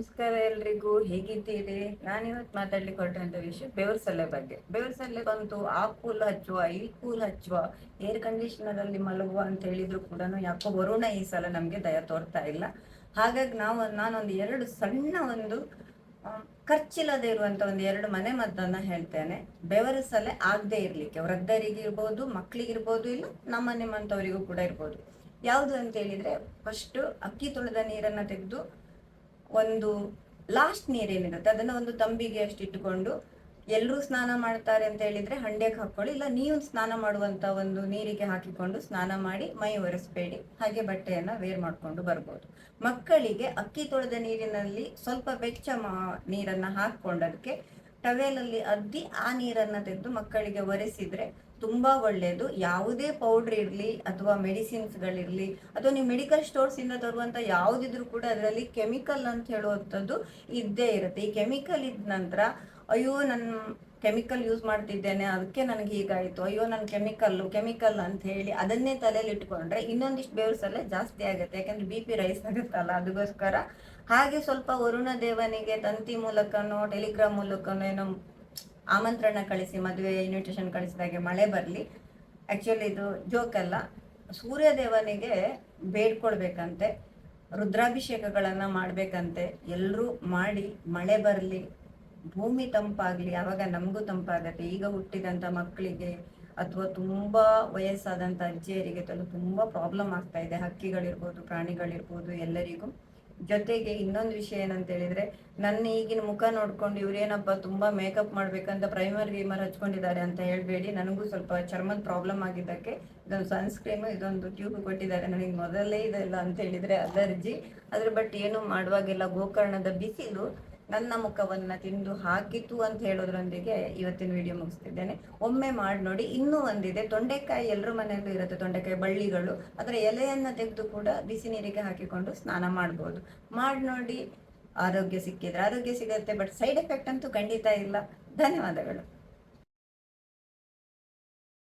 ನಮಸ್ಕಾರ ಎಲ್ರಿಗೂ, ಹೇಗಿದ್ದೀರಿ? ನಾನಿವತ್ತು ಮಾತಾಡ್ಲಿಕ್ಕೆ ಹೊರಟಂತ ವಿಷಯ ಬೆವರು ಬಗ್ಗೆ. ಬೆವರು ಬಂತು, ಆ ಕೂಲ್ ಹಚ್ಚುವ, ಈ ಕೂಲ್ ಹಚ್ಚುವ ಏರ್ ಕಂಡೀಷನರ್ ಅಲ್ಲಿ ಮಲಗುವ ಅಂತ ಹೇಳಿದ್ರು ಕೂಡ ಯಾಕೋ ವರುಣ ಈ ಸಲ ನಮ್ಗೆ ದಯ ತೋರ್ತಾ ಇಲ್ಲ. ಹಾಗಾಗಿ ನಾವು, ನಾನೊಂದು ಎರಡು ಸಣ್ಣ ಒಂದು ಖರ್ಚಿಲ್ಲದೆ ಇರುವಂತ ಒಂದು ಎರಡು ಮನೆ ಮದ್ದನ್ನ ಹೇಳ್ತೇನೆ. ಬೆವರು ಸಲೆ ಆಗದೆ ಇರ್ಲಿಕ್ಕೆ ಇರ್ಬೋದು ಮಕ್ಕಳಿಗಿರ್ಬೋದು ಇಲ್ಲ ನಮ್ಮ ನಿಮ್ಮಂಥವರಿಗೂ ಕೂಡ ಇರ್ಬೋದು. ಯಾವುದು ಅಂತ ಹೇಳಿದ್ರೆ ಫಸ್ಟ್ ಅಕ್ಕಿ ತೊಳೆದ ನೀರನ್ನ ತೆಗೆದು ಒಂದು ಲಾಸ್ಟ್ ನೀರೇನಿರುತ್ತೆ ಅದನ್ನ ಒಂದು ತಂಬಿಗೆ ಅಷ್ಟು ಇಟ್ಟುಕೊಂಡು ಎಲ್ಲರೂ ಸ್ನಾನ ಮಾಡ್ತಾರೆ ಅಂತ ಹೇಳಿದ್ರೆ ಹಂಡೆಗೆ ಹಾಕೊಳ್ಳಿ ಇಲ್ಲ, ನೀವು ಸ್ನಾನ ಮಾಡುವಂತ ಒಂದು ನೀರಿಗೆ ಹಾಕಿಕೊಂಡು ಸ್ನಾನ ಮಾಡಿ ಮೈ ಒರೆಸ್ಬೇಡಿ. ಹಾಗೆ ಬಟ್ಟೆಯನ್ನ ವೇರ್ ಮಾಡ್ಕೊಂಡು ಬರ್ಬೋದು. ಮಕ್ಕಳಿಗೆ ಅಕ್ಕಿ ತೊಳೆದ ನೀರಿನಲ್ಲಿ ಸ್ವಲ್ಪ ಬೆಚ್ಚ ನೀರನ್ನ ಹಾಕೊಂಡದಕ್ಕೆ ಟವೆಲಲ್ಲಿ ಅದ್ದಿ ಆ ನೀರನ್ನ ತೆಗೆದು ಮಕ್ಕಳಿಗೆ ಒರೆಸಿದ್ರೆ ತುಂಬಾ ಒಳ್ಳೆಯದು ಯಾವುದೇ ಪೌಡ್ರ್ ಇರಲಿ ಅಥವಾ ಮೆಡಿಸಿನ್ಸ್ಗಳಿರಲಿ ಅಥವಾ ನೀವು ಮೆಡಿಕಲ್ ಸ್ಟೋರ್ಸ್ ಇಂದ ತರುವಂತ ಯಾವುದಿದ್ರು ಕೂಡ ಅದರಲ್ಲಿ ಕೆಮಿಕಲ್ ಅಂತ ಹೇಳುವಂಥದ್ದು ಇದ್ದೇ ಇರುತ್ತೆ. ಈ ಕೆಮಿಕಲ್ ಇದ್ದ ನಂತರ, ಅಯ್ಯೋ ನನ್ನ ಕೆಮಿಕಲ್ ಯೂಸ್ ಮಾಡ್ತಿದ್ದೇನೆ, ಅದಕ್ಕೆ ನನಗೆ ಹೀಗಾಯಿತು. ಅಯ್ಯೋ ನನ್ನ ಕೆಮಿಕಲ್ಲು ಕೆಮಿಕಲ್ ಅಂತ ಹೇಳಿ ಅದನ್ನೇ ತಲೆಯಲ್ಲಿ ಇಟ್ಕೊಂಡ್ರೆ ಇನ್ನೊಂದಿಷ್ಟು ಬೇವ್ರ ಸಲ ಜಾಸ್ತಿ ಆಗುತ್ತೆ. ಯಾಕಂದ್ರೆ ಬಿ ಪಿ ರೈಸ್ ಆಗುತ್ತಲ್ಲ ಅದಕ್ಕೋಸ್ಕರ ಹಾಗೆ ಸ್ವಲ್ಪ ವರುಣ ದೇವನಿಗೆ ತಂತಿ ಮೂಲಕನೋ ಟೆಲಿಗ್ರಾಮ್ ಮೂಲಕನೋ ಏನೋ ಆಮಂತ್ರಣ ಕಳಿಸಿ, ಮದುವೆ ಇನ್ವಿಟೇಷನ್ ಕಳಿಸಿದಾಗೆ ಮಳೆ ಬರಲಿ. ಆ್ಯಕ್ಚುಲಿ ಇದು ಜೋಕ್ ಅಲ್ಲ. ಸೂರ್ಯದೇವನಿಗೆ ಬೇಡ್ಕೊಳ್ಬೇಕಂತೆ, ರುದ್ರಾಭಿಷೇಕಗಳನ್ನು ಮಾಡಬೇಕಂತೆ ಎಲ್ಲರೂ ಮಾಡಿ ಮಳೆ ಬರಲಿ. ಭೂಮಿ ತಂಪಾಗಲಿ ಆವಾಗ ನಮಗೂ ತಂಪಾಗತ್ತೆ. ಈಗ ಹುಟ್ಟಿದಂಥ ಮಕ್ಕಳಿಗೆ ಅಥವಾ ತುಂಬ ವಯಸ್ಸಾದಂಥ ಅಜ್ಜಿಯರಿಗೆ ತುಂಬ ಪ್ರಾಬ್ಲಮ್ ಆಗ್ತಾ ಇದೆ. ಹಕ್ಕಿಗಳಿರ್ಬೋದು, ಪ್ರಾಣಿಗಳಿರ್ಬೋದು ಎಲ್ಲರಿಗೂ. ಜೊತೆಗೆ ಇನ್ನೊಂದು ವಿಷಯ ಏನಂತ ಹೇಳಿದ್ರೆ ನನ್ನ ಈಗಿನ ಮುಖ ನೋಡ್ಕೊಂಡು ಇವ್ರೇನಪ್ಪ ತುಂಬಾ ಮೇಕಪ್ ಮಾಡ್ಬೇಕಂತ ಪ್ರೈಮರ್ ಗೀಮರ್ ಹಚ್ಕೊಂಡಿದ್ದಾರೆ ಅಂತ ಹೇಳ್ಬೇಡಿ. ನನಗೂ ಸ್ವಲ್ಪ ಚರ್ಮದ ಪ್ರಾಬ್ಲಮ್ ಆಗಿದ್ದಕ್ಕೆ ಇದೊಂದು ಸನ್ಸ್ಕ್ರೀನ್ ಇದೊಂದು ಟ್ಯೂಬ್ ಕೊಟ್ಟಿದ್ದಾರೆ. ನನಗೆ ಮೊದಲೇ ಇದೆಲ್ಲ ಅಂತ ಹೇಳಿದ್ರೆ ಅಲರ್ಜಿ. ಅದ್ರ ಬಟ್ ಏನು ಮಾಡುವಾಗೆಲ್ಲ. ಗೋಕರ್ಣದ ಬಿಸಿಲು ನನ್ನ ಮುಖವನ್ನ ತಿಂದು ಹಾಕಿತು ಅಂತ ಹೇಳೋದ್ರೊಂದಿಗೆ ಇವತ್ತಿನ ವಿಡಿಯೋ ಮುಗಿಸ್ತಿದ್ದೇನೆ. ಒಮ್ಮೆ ಮಾಡಿ ನೋಡಿ, ಇನ್ನೂ ಒಂದಿದೆ. ತೊಂಡೆಕಾಯಿ ಎಲ್ಲರ ಮನೆಯಲ್ಲೂ ಇರುತ್ತೆ. ತೊಂಡೆಕಾಯಿ ಬಳ್ಳಿಗಳು. ಅದರ ಎಲೆಯನ್ನ ತೆಗೆದು ಕೂಡ ಬಿಸಿ ನೀರಿಗೆ ಹಾಕಿಕೊಂಡು ಸ್ನಾನ ಮಾಡ್ಬೋದು. ಮಾಡಿ ನೋಡಿ, ಆರೋಗ್ಯ ಸಿಕ್ಕಿದ್ರೆ ಆರೋಗ್ಯ ಸಿಗುತ್ತೆ. ಬಟ್ ಸೈಡ್ ಎಫೆಕ್ಟ್ ಅಂತೂ ಖಂಡಿತ ಇಲ್ಲ. ಧನ್ಯವಾದಗಳು.